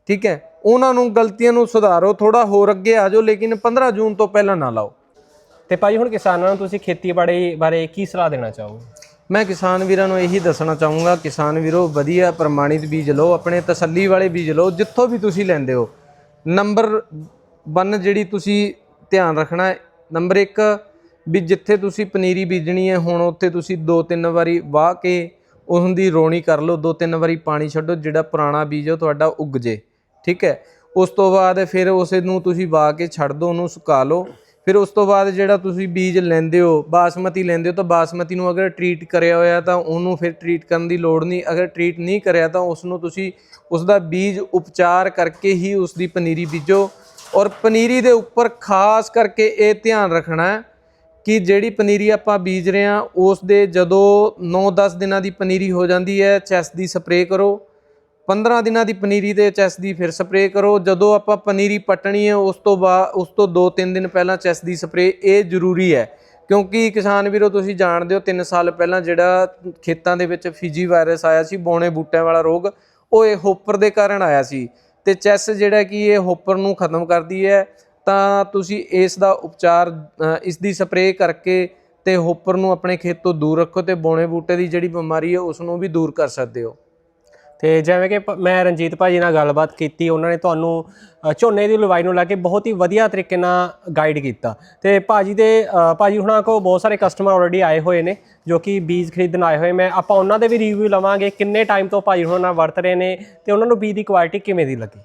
ਠੀਕ ਹੈ? ਉਹਨਾਂ ਨੂੰ ਗਲਤੀਆਂ ਨੂੰ ਸੁਧਾਰੋ ਥੋੜਾ ਹੋਰ ਅੱਗੇ ਆ ਜਾਓ ਲੇਕਿਨ 15 ਜੂਨ ਤੋਂ ਪਹਿਲਾਂ ਨਾ ਲਾਓ। ਤੇ ਭਾਜੀ ਹੁਣ ਕਿਸਾਨਾਂ ਨੂੰ ਤੁਸੀਂ ਖੇਤੀਬਾੜੀ ਬਾਰੇ ਕੀ ਸਲਾਹ ਦੇਣਾ ਚਾਹੋਗੇ? ਮੈਂ ਕਿਸਾਨ ਵੀਰਾਂ ਨੂੰ ਇਹੀ ਦੱਸਣਾ ਚਾਹੂੰਗਾ ਕਿਸਾਨ ਵੀਰੋ ਵਧੀਆ ਪ੍ਰਮਾਣਿਤ ਬੀਜ ਲਓ ਆਪਣੇ ਤਸੱਲੀ ਵਾਲੇ ਬੀਜ ਲਓ ਜਿੱਥੋਂ ਵੀ ਤੁਸੀਂ ਲੈਂਦੇ ਹੋ। ਨੰਬਰ 1 ਜਿਹੜੀ ਤੁਸੀਂ ਧਿਆਨ ਰੱਖਣਾ ਨੰਬਰ 1 ਵੀ ਜਿੱਥੇ ਤੁਸੀਂ ਪਨੀਰੀ ਬੀਜਣੀ ਹੈ, ਹੁਣ ਉੱਥੇ ਤੁਸੀਂ ਦੋ ਤਿੰਨ ਵਾਰੀ ਵਾਹ ਕੇ ਉਸ ਰੋਣੀ ਕਰ ਲਓ, ਦੋ ਤਿੰਨ ਵਾਰੀ ਪਾਣੀ ਛੱਡੋ, ਜਿਹੜਾ ਪੁਰਾਣਾ ਬੀਜ ਹੈ ਉਹ ਤੁਹਾਡਾ ਉੱਗ ਜੇ। ਠੀਕ ਹੈ? ਉਸ ਤੋਂ ਬਾਅਦ ਫਿਰ ਉਸ ਨੂੰ ਤੁਸੀਂ ਵਾਹ ਕੇ ਛੱਡ ਦਿਓ ਉਹਨੂੰ ਸੁਕਾ ਲਓ। ਫਿਰ ਉਸ ਤੋਂ ਬਾਅਦ ਜਿਹੜਾ ਤੁਸੀਂ ਬੀਜ ਲੈਂਦੇ ਹੋ, ਬਾਸਮਤੀ ਲੈਂਦੇ ਹੋ, ਤਾਂ ਬਾਸਮਤੀ ਨੂੰ ਅਗਰ ਟਰੀਟ ਕਰਿਆ ਹੋਇਆ, ਤਾਂ ਉਹਨੂੰ ਫਿਰ ਟਰੀਟ ਕਰਨ ਦੀ ਲੋੜ ਨਹੀਂ। ਅਗਰ ਟਰੀਟ ਨਹੀਂ ਕਰਿਆ, ਤਾਂ ਉਸ ਨੂੰ ਤੁਸੀਂ ਉਸ ਦਾ ਬੀਜ ਉਪਚਾਰ ਕਰਕੇ ਹੀ ਉਸ ਦੀ ਪਨੀਰੀ ਬੀਜੋ। ਔਰ ਪਨੀਰੀ ਦੇ ਉੱਪਰ ਖਾਸ ਕਰਕੇ ਇਹ ਧਿਆਨ ਰੱਖਣਾ ਹੈ ਕਿ ਜਿਹੜੀ ਪਨੀਰੀ ਆਪਾਂ ਬੀਜ ਰਹੇ ਹਾਂ, ਉਸ ਦੇ ਜਦੋਂ 9-10 ਦਿਨਾਂ ਦੀ ਪਨੀਰੀ ਹੋ ਜਾਂਦੀ ਹੈ, ਚੈਸ ਦੀ ਸਪਰੇਅ ਕਰੋ। 15 ਦਿਨਾਂ ਦੀ ਪਨੀਰੀ ਤੇ ਚੈਸ ਦੀ ਫਿਰ ਸਪਰੇਅ ਕਰੋ। ਜਦੋਂ ਆਪਾਂ ਪਨੀਰੀ ਪਟਣੀ ਹੈ, ਉਸ ਤੋਂ ਬਾਅਦ ਉਸ ਤੋਂ 2-3 ਦਿਨ ਪਹਿਲਾਂ ਚੈਸ ਦੀ ਸਪਰੇਅ ਇਹ ਜ਼ਰੂਰੀ ਹੈ। ਕਿਉਂਕਿ ਕਿਸਾਨ ਵੀਰੋ, ਤੁਸੀਂ ਜਾਣਦੇ ਹੋ 3 ਸਾਲ ਪਹਿਲਾਂ ਜਿਹੜਾ ਖੇਤਾਂ ਦੇ ਵਿੱਚ ਫਿਜੀ ਵਾਇਰਸ ਆਇਆ ਸੀ, ਬੌਣੇ ਬੂਟਿਆਂ ਵਾਲਾ ਰੋਗ, ਉਹ ਇਹ ਹੋਪਰ ਦੇ ਕਾਰਨ ਆਇਆ ਸੀ। ਤੇ ਚੈਸ ਜਿਹੜਾ ਕਿ ਇਹ ਹੋਪਰ ਨੂੰ ਖਤਮ ਕਰਦੀ ਹੈ, ਤਾਂ ਤੁਸੀਂ ਇਸ ਦਾ ਉਪਚਾਰ ਇਸ ਦੀ ਸਪਰੇਅ ਕਰਕੇ ਤੇ ਹੋਪਰ ਨੂੰ ਆਪਣੇ ਖੇਤ ਤੋਂ ਦੂਰ ਰੱਖੋ ਤੇ ਬੋਣੇ ਬੂਟੇ ਦੀ ਜਿਹੜੀ ਬਿਮਾਰੀ ਹੈ, ਉਸ ਨੂੰ ਵੀ ਦੂਰ ਕਰ ਸਕਦੇ ਹੋ। ਤੇ ਜਿਵੇਂ ਕਿ ਪ- ਮੈਂ ਰਣਜੀਤ ਭਾਜੀ ਨਾਲ ਗੱਲਬਾਤ ਕੀਤੀ ਉਹਨਾਂ ਨੇ ਤੁਹਾਨੂੰ ਅ, ਝੋਨੇ ਦੀ ਲਵਾਈ ਨੂੰ ਲੈ ਕੇ ਬਹੁਤ ਹੀ ਵਧੀਆ ਤਰੀਕੇ ਨਾਲ ਗਾਈਡ ਕੀਤਾ। ਤੇ ਭਾਜੀ ਦੇ ਅ, ਭਾਜੀ ਹੁਣਾਂ ਕੋਲ ਬਹੁਤ ਸਾਰੇ ਕਸਟਮਰ ਆਲਰੇਡੀ ਆਏ ਹੋਏ ਨੇ ਜੋ ਕਿ ਬੀਜ ਖਰੀਦਣ ਆਏ ਹੋਏ। ਮੈਂ ਆਪਾਂ ਉਹਨਾਂ ਦੇ ਵੀ ਰਿਵਿਊ ਲਵਾਂਗੇ ਕਿੰਨੇ ਟਾਈਮ ਤੋਂ ਭਾਜੀ ਹੁਣਾਂ ਨਾਲ ਵਰਤ ਰਹੇ ਨੇ ਤੇ ਉਹਨਾਂ ਨੂੰ ਬੀਜ ਦੀ ਕੁਆਲਿਟੀ ਕਿਵੇਂ ਦੀ ਲੱਗੀ।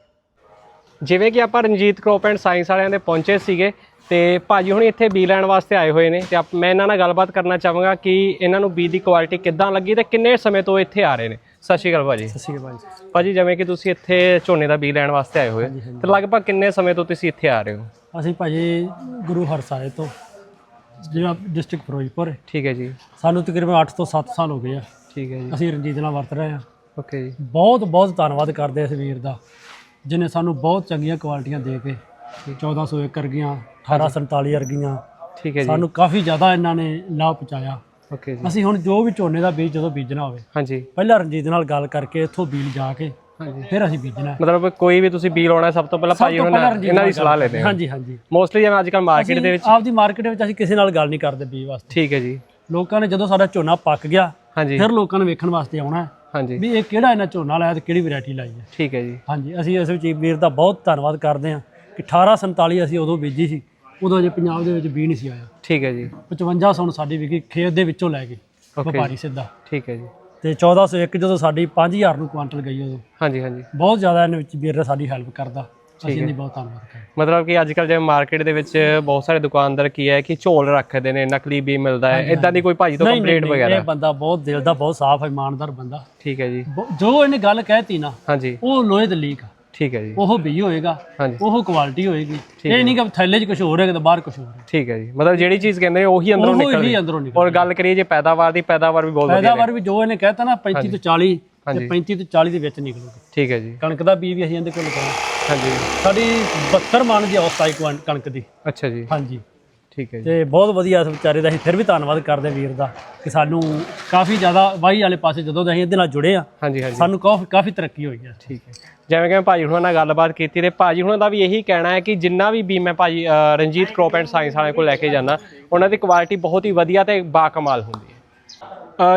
ਜਿਵੇਂ ਕਿ ਆਪਾਂ ਰਣਜੀਤ ਕ੍ਰੋਪ ਐਂਡ ਸਾਇੰਸ ਵਾਲਿਆਂ ਦੇ ਪਹੁੰਚੇ ਸੀਗੇ ਤੇ ਭਾਜੀ ਹੁਣੀ ਇੱਥੇ ਬੀ ਲੈਣ ਵਾਸਤੇ ਆਏ ਹੋਏ ਨੇ ਤੇ ਆਪ- ਮੈਂ ਇਹਨਾਂ ਨਾਲ ਗੱਲਬਾਤ ਕਰਨਾ ਚਾਹਾਂਗਾ ਕਿ ਇਹਨਾਂ ਨੂੰ ਬੀ ਦੀ ਕੁਆਲਿਟੀ ਕਿੱਦਾਂ ਲੱਗੀ ਤੇ ਕਿੰਨੇ ਸਮੇਂ ਤੋਂ ਇੱਥੇ ਆ ਰਹੇ ਨੇ। ਸਤਿ ਸ਼੍ਰੀ ਅਕਾਲ ਭਾਜੀ। ਸਤਿ ਸ਼੍ਰੀ ਅਕਾਲ ਜੀ। ਭਾਜੀ ਜਿਵੇਂ ਕਿ ਤੁਸੀਂ ਇੱਥੇ ਝੋਨੇ ਦਾ ਬੀਜ ਲੈਣ ਵਾਸਤੇ ਆਏ ਹੋਏ। ਤੇ ਲਗਭਗ ਕਿੰਨੇ ਸਮੇਂ ਤੋਂ ਤੁਸੀਂ ਇੱਥੇ ਆ ਰਹੇ ਹੋ? ਅਸੀਂ ਭਾਜੀ ਗੁਰੂ ਹਰਸਾਏ ਤੋਂ ਜਿਹੜਾ ਡਿਸਟ੍ਰਿਕਟ ਫਿਰੋਜ਼ਪੁਰ। ਠੀਕ ਹੈ ਜੀ। ਸਾਨੂੰ ਤਕਰੀਬਨ 8 ਤੋਂ 7 ਸਾਲ ਹੋ ਗਏ ਆ। ਠੀਕ ਹੈ ਜੀ। ਅਸੀਂ ਰਣਜੀਤ ਨਾਲ ਵਰਤ ਰਹੇ ਹਾਂ ਓਕੇ ਜੀ। ਬਹੁਤ ਬਹੁਤ ਧੰਨਵਾਦ ਕਰਦੇ ਇਸ ਵੀਰ ਦਾ ਜਿਨੇ ਸਾਨੂੰ ਬਹੁਤ ਚੰਗੀਆਂ ਕੁਆਲਿਟੀਆਂ ਦੇ ਕੇ 1400 ਏਕੜ ਗੀਆਂ 1847 ਵਰਗੀਆਂ ਠੀਕ ਹੈ ਜੀ। ਸਾਨੂੰ ਕਾਫੀ ਜ਼ਿਆਦਾ ਇਹਨਾਂ ਨੇ ਲਾਭ ਪਹੁੰਚਾਇਆ। ਓਕੇ ਜੀ। ਅਸੀਂ ਹੁਣ ਜੋ ਵੀ ਝੋਨੇ ਦਾ ਬੀਜ ਜਦੋਂ ਬੀਜਣਾ ਹੋਵੇ ਹਾਂਜੀ। ਪਹਿਲਾਂ ਰਣਜੀਤ ਨਾਲ ਗੱਲ ਕਰਕੇ ਇੱਥੋਂ ਬੀਜ ਜਾ ਕੇ ਹਾਂਜੀ। ਫਿਰ ਅਸੀਂ ਬੀਜਣਾ। ਹੈ। ਮਤਲਬ ਕੋਈ ਵੀ ਤੁਸੀਂ ਬੀਜ ਲਾਉਣਾ ਸਭ ਤੋਂ ਪਹਿਲਾਂ ਤੋਂ ਉਹਨਾਂ ਰਣਜੀਤ ਇਹਨਾਂ ਦੀ ਨਾਲ ਸਲਾਹ ਲੈਂਦੇ ਹਾਂ। ਹਾਂਜੀ ਹਾਂਜੀ। ਮੋਸਟਲੀ ਜਿਵੇਂ ਅੱਜ ਕੱਲ੍ਹ ਮਾਰਕੀਟ ਦੇ ਵਿੱਚ ਆਪਦੀ ਮਾਰਕੀਟ ਵਿੱਚ ਅਸੀਂ ਕਿਸੇ ਨਾਲ ਗੱਲ ਨਹੀਂ ਕਰਦੇ ਬੀਜ ਵਾਸਤੇ। ਠੀਕ ਹੈ ਜੀ। ਲੋਕਾਂ ਨੇ ਜਦੋਂ ਸਾਡਾ ਝੋਨਾ ਪੱਕ ਗਿਆ ਹਾਂਜੀ। ਫਿਰ ਲੋਕਾਂ ਨੇ ਵੇਖਣ ਵਾਸਤੇ ਆਉਣਾ ਹੈ ਹਾਂਜੀ। ਵੀ ਇਹ ਕਿਹੜਾ ਇਹਨਾਂ ਝੋਨਾ ਲਾਇਆ ਤੇ ਕਿਹੜੀ ਵੈਰਾਈਟੀ ਲਾਈ ਹੈ। ਠੀਕ ਹੈ ਜੀ। ਹਾਂਜੀ ਅਸੀਂ ਇਸ ਵਿੱਚ ਵੀਰ ਦਾ ਬਹੁਤ ਧੰਨਵਾਦ ਕਰਦੇ ਹਾਂ ਕਿ 1847 ਅਸੀਂ ਉਦੋਂ ਬੀਜੀ ਸੀ। ਉਦੋਂ ਜੇ ਪੰਜਾਬ ਦੇ ਵਿੱਚ ਬੀ ਨਹੀਂ ਸੀ ਆਇਆ। ਠੀਕ ਹੈ ਜੀ। 55 ਸੌ ਸਾਡੀ ਵਿਕੀ ਖੇਤ ਦੇ ਵਿੱਚੋਂ ਲੈ ਗਏ Okay. ਵਪਾਰੀ ਸਿੱਧਾ। ਠੀਕ ਹੈ ਜੀ। ਤੇ 1401 ਜਦੋਂ ਸਾਡੀ 5000 ਨੂੰ ਕੁਆਂਟਲ ਗਈ ਉਦੋਂ। ਹਾਂਜੀ ਹਾਂਜੀ। ਬਹੁਤ ਜ਼ਿਆਦਾ ਇਹਨਾਂ ਵਿੱਚ ਵੀਰ ਸਾਡੀ ਹੈਲਪ ਕਰਦਾ ਅਸੀਂ ਇਹਦੀ ਬਹੁਤ ਧੰਨਵਾਦ ਕਰਦੇ ਮਤਲਬ ਕਿ ਅੱਜ ਕੱਲ੍ਹ ਜਿਵੇਂ ਮਾਰਕੀਟ ਦੇ ਵਿੱਚ ਬਹੁਤ ਸਾਰੇ ਦੁਕਾਨਦਾਰ ਕੀ ਹੈ ਕਿ ਝੋਲ ਰੱਖਦੇ ਨੇ ਨਕਲੀ ਵੀ ਮਿਲਦਾ ਹੈ। ਇਦਾਂ ਦੀ ਕੋਈ ਭਾਜੀ ਤੋਂ ਨਹੀਂ, ਕੰਪਲੇਂਟ ਨਹੀਂ, ਵਗੈਰਾ? ਇਹ ਬੰਦਾ ਬਹੁਤ ਦਿਲ ਦਾ ਬਹੁਤ ਸਾਫ਼ ਹੈ ਇਮਾਨਦਾਰ ਬੰਦਾ। ਠੀਕ ਹੈ ਜੀ। ਬਹੁ- ਜੋ ਇਹਨੇ ਗੱਲ ਕਹਿਤੀ ਨਾ ਹਾਂਜੀ। ਉਹ ਲੋਹੇ ਦੇ ਲੀਕ ਆ। ਠੀਕ ਹੈ ਜੀ। ਉਹ ਬੀ ਹੋਏਗਾ ਹਾਂਜੀ। ਉਹ ਕੁਆਲਿਟੀ ਹੋਏਗੀ। ਇਹ ਨਹੀਂ ਕਿ ਥੈਲੇ 'ਚ ਕੁਝ ਹੋਰ ਹੈ ਤੇ ਬਾਹਰ ਕੁਝ ਹੋਰ ਹੈ। ਠੀਕ ਹੈ ਜੀ। ਮਤਲਬ ਜਿਹੜੀ ਚੀਜ਼ ਕਹਿੰਦੇ ਨੇ ਉਹੀ ਅੰਦਰੋਂ ਉਹ ਨਿਕਲਦੀ। ਹੀ ਅੰਦਰੋਂ ਨਿਕਲ ਔਰ ਗੱਲ ਕਰੀਏ ਜੇ ਪੈਦਾਵਾਰ ਦੀ ਪੈਦਾਵਾਰ ਵੀ ਬਹੁਤ ਵਧੀਆ ਪੈਦਾਵਾਰ ਵੀ ਜੋ ਇਹਨੇ ਕਹਿਤਾ ਨਾ 35 ਤੋਂ 40 ਹਾਂਜੀ। ਤੇ 35 ਤੋਂ 40 ਦੇ ਵਿੱਚ ਨਿਕਲੂਗੀ। ਠੀਕ ਹੈ ਜੀ। ਕਣਕ ਦਾ ਬੀਜ ਵੀ ਅਸੀਂ ਇਹਦੇ ਕੋਲ ਲਗਾਇਆ ਹਾਂਜੀ। ਸਾਡੀ 72 ਮਣ ਦੀ ਔਸਤ ਆਈ ਕੁਆਂਟ- ਕਣਕ ਦੀ। ਅੱਛਾ ਜੀ। ਹਾਂਜੀ। ਠੀਕ ਹੈ ਜੀ। ਤੇ ਬਹੁਤ ਵਧੀਆ ਇਸ ਵਿਚਾਰੇ ਦਾ ਅਸੀਂ ਫਿਰ ਵੀ ਧੰਨਵਾਦ ਕਰਦੇ ਵੀਰ ਦਾ ਕਿ ਸਾਨੂੰ ਕਾਫੀ ਜ਼ਿਆਦਾ ਵਾਹੀ ਵਾਲੇ ਪਾਸੇ ਜਦੋਂ ਦਾ ਅਸੀਂ ਇਹਦੇ ਨਾਲ ਜੁੜੇ ਆ ਹਾਂਜੀ ਹਾਂਜੀ। ਸਾਨੂੰ ਕਾਫੀ ਕਾਫੀ ਤਰੱਕੀ ਹੋਈ ਹੈ। ਠੀਕ ਹੈ। ਜਿਵੇਂ ਕਿ ਭਾਜੀ ਹੁਣਾਂ ਨਾਲ ਗੱਲਬਾਤ ਕੀਤੀ ਤੇ ਭਾਜੀ ਹੁਣਾਂ ਦਾ ਵੀ ਇਹੀ ਕਹਿਣਾ ਹੈ ਕਿ ਜਿੰਨਾ ਵੀ ਬੀ ਮੈਂ ਭਾਜੀ ਰਣਜੀਤ ਕ੍ਰੋਪ ਐਂਡ ਸਾਇੰਸ ਵਾਲਿਆਂ ਕੋਲ ਲੈ ਕੇ ਜਾਂਦਾ ਉਹਨਾਂ ਦੀ ਕੁਆਲਿਟੀ ਬਹੁਤ ਹੀ ਵਧੀਆ ਤੇ ਬਾ ਕਮਾਲ ਹੁੰਦੀ ਹੈ।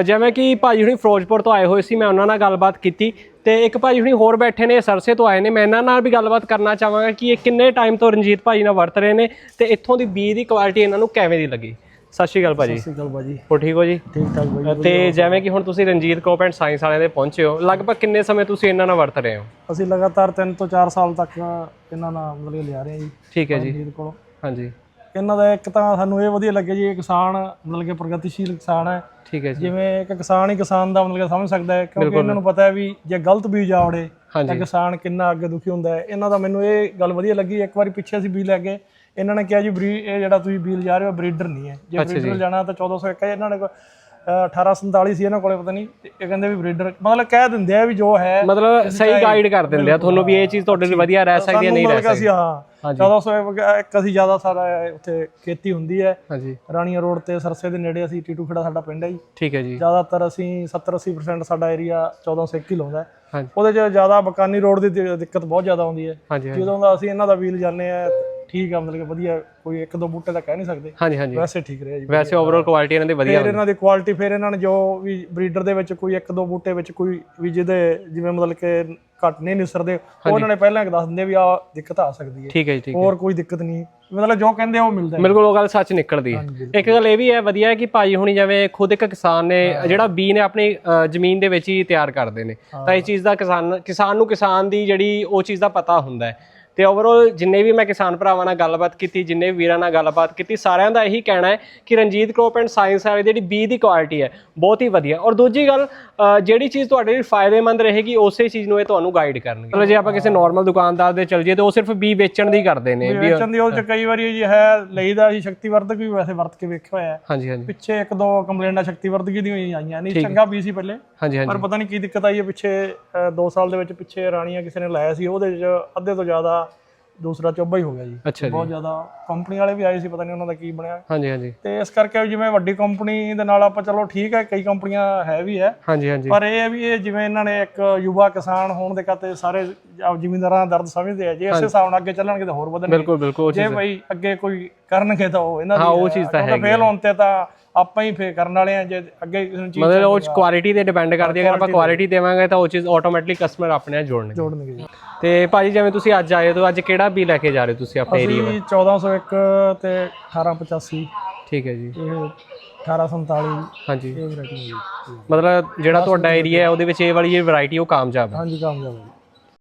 ਜਿਵੇਂ ਕਿ ਭਾਜੀ ਹੁਣੀ ਫਿਰੋਜ਼ਪੁਰ ਤੋਂ ਆਏ ਹੋਏ ਸੀ ਮੈਂ ਉਹਨਾਂ ਨਾਲ ਗੱਲਬਾਤ ਕੀਤੀ ਤੇ ਇੱਕ ਭਾਜੀ ਹੁਣੀ ਹੋਰ ਬੈਠੇ ਨੇ ਸਰਸੇ ਤੋਂ ਆਏ ਨੇ। ਮੈਂ ਇਹਨਾਂ ਨਾਲ ਵੀ ਗੱਲਬਾਤ ਕਰਨਾ ਚਾਹਾਂਗਾ ਕਿ ਇਹ ਕਿੰਨੇ ਟਾਈਮ ਤੋਂ ਰਣਜੀਤ ਭਾਜੀ ਨਾਲ ਵਰਤ ਰਹੇ ਨੇ ਤੇ ਇੱਥੋਂ ਦੀ ਬੀ ਦੀ ਕੁਆਲਿਟੀ ਇਹਨਾਂ ਨੂੰ ਕਿਵੇਂ ਦੀ ਲੱਗੀ? ਸਤਿ ਸ਼੍ਰੀ ਅਕਾਲ ਭਾਜੀ। ਸਿਕਲ ਬਾਜੀ ਹੋ ਠੀਕ ਹੋ ਜੀ? ਠੀਕ ਠਾਕ ਬਾਈ ਤੇ ਜਿਵੇਂ ਕਿ ਹੁਣ ਤੁਸੀਂ ਰਣਜੀਤ ਕ੍ਰੋਪ ਐਂਡ ਸਾਇੰਸ ਵਾਲਿਆਂ ਦੇ ਪਹੁੰਚੇ ਹੋ ਲਗਭਗ ਕਿੰਨੇ ਸਮੇਂ ਤੁਸੀਂ ਇਹਨਾਂ ਨਾਲ ਵਰਤ ਰਹੇ ਹੋ? ਅਸੀਂ ਲਗਾਤਾਰ 3 ਤੋਂ 4 ਸਾਲ ਤੱਕ ਇਹਨਾਂ ਨਾਲ ਮਤਲਬ ਲਿਆ ਰਹੇ ਹਾਂ ਜੀ। ਠੀਕ ਹੈ ਜੀ। ਜੀਤ ਕੋਲੋਂ। ਹਾਂਜੀ। ਇਹਨਾਂ ਦਾ ਇੱਕ ਤਾਂ ਸਾਨੂੰ ਇਹ ਵਧੀਆ ਲੱਗਿਆ ਜੀ ਇਹ ਕਿਸਾਨ ਮਤਲਬ ਕਿ ਪ੍ਰਗਤੀਸ਼ੀਲ ਕਿਸਾਨ ਹੈ। ਠੀਕ ਹੈ ਜੀ। ਜਿਵੇਂ ਇੱਕ ਕਿਸਾਨ ਹੀ ਕਿਸਾਨ ਦਾ ਮਤਲਬ ਕਿ ਸਮਝ ਸਕਦਾ ਹੈ ਕਿਉਂਕਿ ਇਹਨਾਂ ਨੂੰ ਪਤਾ ਹੈ ਵੀ ਜੇ ਗਲਤ ਬੀਜ ਆਵੜੇ ਤਾਂ ਕਿਸਾਨ ਕਿੰਨਾ ਅੱਗੇ ਦੁਖੀ ਹੁੰਦਾ ਹੈ। ਇਹਨਾਂ ਦਾ ਮੈਨੂੰ ਇਹ ਗੱਲ ਵਧੀਆ ਲੱਗੀ ਇੱਕ ਵਾਰੀ ਪਿੱਛੇ ਅਸੀਂ ਬੀਜ ਲੈ ਗਏ ਇਹਨਾਂ ਨੇ ਕਿਹਾ ਜੀ ਬਰੀ ਇਹ ਜਿਹੜਾ ਤੁਸੀਂ ਬੀਜ ਜਾ ਰਹੇ ਹੋ ਬਰੀਡਰ ਨਹੀਂ ਹੈ। ਜੇ ਬਰੀਡਰ ਜਾਣਾ ਤਾਂ 1401 ਹੈ ਇਹਨਾਂ ਨੇ 1847 ਸੀ ਇਹਨਾਂ ਕੋਲੇ ਪਤਾ ਨਹੀਂ ਤੇ ਇਹ ਕਹਿੰਦੇ ਵੀ ਬਰੀਡਰ ਮਤਲਬ ਕਹਿ ਦਿੰਦੇ ਆ ਵੀ ਜੋ ਹੈ ਮਤਲਬ ਸਹੀ ਗਾਈਡ ਕਰ ਦਿੰਦੇ ਆ ਤੁਹਾਨੂੰ ਵੀ ਇਹ ਚੀਜ਼ ਤੁਹਾਡੇ ਲਈ ਵਧੀਆ ਰਹਿ ਸਕਦੀ ਹੈ ਨਹੀਂ ਰਹਿ ਸਕਦੀ। ਹਾਂ 1401 ਇੱਕ ਅਸੀਂ ਜ਼ਿਆਦਾ ਸਾਰਾ ਉੱਥੇ ਖੇਤੀ ਹੁੰਦੀ ਹੈ। ਹਾਂਜੀ। ਰਾਣੀਆਂ ਰੋਡ ਤੇ ਸਰਸੇ ਦੇ ਨੇੜੇ ਅਸੀਂ ਟੀਟੂ ਖੜਾ ਸਾਡਾ ਪਿੰਡ ਹੈ ਜੀ। ਠੀਕ ਹੈ ਜੀ। ਜ਼ਿਆਦਾਤਰ ਅਸੀਂ 70 80% ਸਾਡਾ ਏਰੀਆ 1401 ਹੀ ਲਾਉਂਦਾ ਹੈ। ਉਹਦੇ 'ਚ ਜ਼ਿਆਦਾ ਬਕਾਨੀ ਰੋਡ ਦੀ ਦਿ- ਦਿੱਕਤ ਬਹੁਤ ਜ਼ਿਆਦਾ ਆਉਂਦੀ ਹੈ। ਹਾਂਜੀ ਹਾਂਜੀ। ਜਦੋਂ ਦਾ ਅਸੀਂ ਇਹਨਾਂ ਦਾ ਵੀਲ ਜਾਂਦੇ ਆ ਠੀਕ ਆ ਮਤਲਬ ਕਿ ਵਧੀਆ ਕੋਈ ਇੱਕ ਦੋ ਬੂਟੇ ਤਾਂ ਕਹਿ ਨਹੀਂ ਸਕਦੇ। ਹਾਂਜੀ ਹਾਂਜੀ। ਵੈਸੇ ਠੀਕ ਰਿਹਾ ਜੀ ਵੈਸੇ ਓਵਰਆਲ ਕੁਆਲਿਟੀ ਇਹਨਾਂ ਦੀ ਵਧੀਆ ਫਿਰ ਇਹਨਾਂ ਦੀ ਕੁਆਲਿਟੀ ਫਿਰ ਇਹਨਾਂ ਨੇ ਜੋ ਵੀ ਬਰੀਡਰ ਦੇ ਵਿੱਚ ਕੋਈ ਇੱਕ ਦੋ ਬੂਟੇ ਵਿੱਚ ਕੋਈ ਵੀ ਜਿਹਦੇ ਜਿਵੇਂ ਮਤਲਬ ਕਿ ਘੱਟ ਨਹੀਂ ਨਿਸਰਦੇ ਉਹ ਉਹਨਾਂ ਨੇ ਪਹਿਲਾਂ ਹੀ ਦੱਸ ਦਿੰਦੇ ਵੀ ਆ ਦਿੱਕਤ ਆ ਸਕਦੀ ਹੈ। ਠੀਕ ਹੈ ਜੀ ਠੀਕ ਹੋਰ ਕੋਈ ਦਿੱਕਤ ਨਹੀਂ। ਮਤਲਬ ਜੋ ਕਹਿੰਦੇ ਉਹ ਮਿਲਦਾ ਹੈ। ਬਿਲਕੁਲ ਉਹ ਗੱਲ ਸੱਚ ਨਿਕਲਦੀ ਹੈ। ਇੱਕ ਗੱਲ ਇਹ ਵੀ ਹੈ ਵਧੀਆ ਹੈ ਕਿ ਭਾਈ ਹੁਣੀ ਜਿਵੇਂ ਖੁਦ ਇੱਕ ਕਿਸਾਨ ਨੇ ਜਿਹੜਾ ਬੀ ਨੇ ਆਪਣੀ ਅ, ਜ਼ਮੀਨ ਦੇ ਵਿੱਚ ਹੀ ਤਿਆਰ ਕਰਦੇ ਨੇ। ਤਾਂ ਇਸ ਚੀਜ਼ ਦਾ ਕਿਸਾਨ ਕਿਸਾਨ ਨੂੰ ਕਿਸਾਨ ਦੀ ਜਿਹੜੀ ਉਹ ਚੀਜ਼ ਦਾ ਪਤਾ ਹੁੰਦਾ ਹੈ। ਤੇ ਓਵਰਆਲ ਜਿੰਨੇ ਵੀ ਮੈਂ ਕਿਸਾਨ ਭਰਾਵਾਂ ਨਾਲ ਗੱਲਬਾਤ ਕੀਤੀ ਜਿੰਨੇ ਵੀ ਵੀਰਾਂ ਨਾਲ ਗੱਲਬਾਤ ਕੀਤੀ ਸਾਰਿਆਂ ਦਾ ਇਹੀ ਕਹਿਣਾ ਹੈ ਕਿ ਰਣਜੀਤ ਕ੍ਰੋਪ ਐਂਡ ਸਾਇੰਸ ਵਾਲੀ ਜਿਹੜੀ ਬੀ ਦੀ ਕੁਆਲਿਟੀ ਹੈ ਬਹੁਤ ਹੀ ਵਧੀਆ। ਔਰ ਦੂਜੀ ਗੱਲ ਜਿਹੜੀ ਚੀਜ਼ ਤੁਹਾਡੇ ਲਈ ਫਾਇਦੇਮੰਦ ਰਹੇਗੀ ਉਸੇ ਚੀਜ਼ ਨੂੰ ਇਹ ਤੁਹਾਨੂੰ ਗਾਈਡ ਕਰਨਗੇ। ਮਤਲਬ ਜੇ ਆਪਾਂ ਕਿਸੇ ਨਾਰਮਲ ਦੁਕਾਨਦਾਰ ਦੇ ਚੱਲ ਜਾਈਏ ਤੇ ਉਹ ਸਿਰਫ ਬੀ ਵੇਚਣ ਦੀ ਕਰਦੇ ਨੇ ਵੇਚਣ ਦੀ ਉਹ ਚ ਕਈ ਵਾਰੀ ਜੀ ਹੈ ਲਈਦਾ ਸੀ ਸ਼ਕਤੀਵਰਧਕ ਵੀ ਵੈਸੇ ਵਰਤ ਕੇ ਵੇਖਿਆ ਹੋਇਆ ਹੈ। ਹਾਂਜੀ ਹਾਂਜੀ। ਪਿੱਛੇ ਇੱਕ ਦੋ ਕੰਪਲੇਂਟਾਂ ਸ਼ਕਤੀਵਰਧਕ ਦੀਆਂ ਹੀ ਆਈਆਂ ਨਹੀਂ ਚੰਗਾ ਵੀ ਸੀ ਪਹਿਲੇ। ਹਾਂਜੀ ਹਾਂਜੀ। ਪਰ ਪਤਾ ਨਹੀਂ ਕੀ ਦਿੱਕਤ ਆਈ ਹੈ ਪਿੱਛੇ 2 ਸਾਲ ਦੇ ਵਿੱਚ ਪਿੱਛੇ ਰਾਣੀਆਂ ਕਿਸੇ ਨੇ ਲਾਇਆ ਸੀ ਉਹਦੇ ਚ ਅੱਧੇ ਤੋਂ ਜ਼ਿਆਦਾ ਦੂਸਰਾ ਚੋਬਾ ਹੀ ਹੋ ਗਿਆ ਜੀ। ਬਹੁਤ ਜ਼ਿਆਦਾ ਕੰਪਨੀ ਵਾਲੇ ਵੀ ਆਏ ਸੀ ਪਤਾ ਨਹੀਂ ਉਹਨਾਂ ਦਾ ਕੀ ਬਣਿਆ। ਹਾਂਜੀ ਹਾਂਜੀ। ਤੇ ਇਸ ਕਰਕੇ ਜਿਵੇਂ ਵੱਡੀ ਕੰਪਨੀ ਦੇ ਨਾਲ ਆਪਾਂ ਚਲੋ ਠੀਕ ਹੈ ਕਈ ਕੰਪਨੀਆਂ ਹੈ ਵੀ ਹੈ। ਹਾਂਜੀ ਹਾਂਜੀ। ਪਰ ਇਹ ਹੈ ਵੀ ਇਹ ਜਿਵੇਂ ਇਹਨਾਂ ਨੇ ਇੱਕ ਯੁਵਾ ਕਿਸਾਨ ਹੋਣ ਦੇ ਖਾਤੇ ਸਾਰੇ ਆਪ ਜ਼ਿਮੀਂਦਾਰਾਂ ਦਾ ਦਰਦ ਸਮਝਦੇ ਆ ਜੇ ਇਸੇ ਹਿਸਾਬ ਨਾਲ ਅੱਗੇ ਚੱਲਣਗੇ ਤਾਂ ਹੋਰ ਵਧਣਗੇ। ਬਿਲਕੁਲ ਬਿਲਕੁਲ ਜੇ ਬਈ ਅੱਗੇ ਕੋਈ ਕਰਨਗੇ ਤਾਂ ਉਹ ਇਹਨਾਂ ਦੀ ਹਾਂ, ਉਹ ਹੈ। ਚੀਜ਼ ਤਾਂ ਕਿਉਂਕਿ ਫੇਲ ਹੋਣ ਤੇ ਤਾਂ ਆਪਾਂ ਹੀ ਫੇਰ ਕਰਨ ਵਾਲੇ ਆ ਜੇ ਅੱਗੇ ਕਿਸੇ ਨੂੰ ਚੀਜ਼ ਮਤਲਬ ਉਹ ਕੁਆਲਿਟੀ ਤੇ ਡਿਪੈਂਡ ਕਰਦੀ ਹੈ ਅਗਰ ਆਪਾਂ ਕੁਆਲਿਟੀ ਦੇਵਾਂਗੇ ਤਾਂ ਉਹ ਚੀਜ਼ ਆਟੋਮੈਟਿਕਲੀ ਕਸਟਮਰ ਆਪਣੇ ਨਾਲ ਜੋੜਨਗੇ। ਜੋੜਨਗੇ ਜੀ। ਤੇ ਭਾਜੀ ਜਿਵੇਂ ਤੁਸੀਂ ਅੱਜ ਆਏ ਹੋ ਤਾਂ ਅੱਜ ਕਿਹੜਾ ਬੀ ਲੈ ਕੇ ਜਾ ਰਹੇ ਹੋ ਤੁਸੀਂ ਆਪਣੇ ਏਰੀਆ ਅਸੀਂ 1401 ਤੇ 1885 ਠੀਕ ਹੈ ਜੀ। ਇਹ 1847 ਹਾਂਜੀ। ਇਹ ਵੈਰਾਈਟੀ ਹੈ ਜੀ। ਮਤਲਬ ਜਿਹੜਾ ਤੁਹਾਡਾ ਏਰੀਆ ਹੈ ਉਹਦੇ ਵਿੱਚ ਇਹ ਵਾਲੀ ਇਹ ਵੈਰਾਈਟੀ ਉਹ ਕਾਮਯਾਬ ਹੈ। ਹਾਂਜੀ ਕਾਮਯਾਬ ਹੈ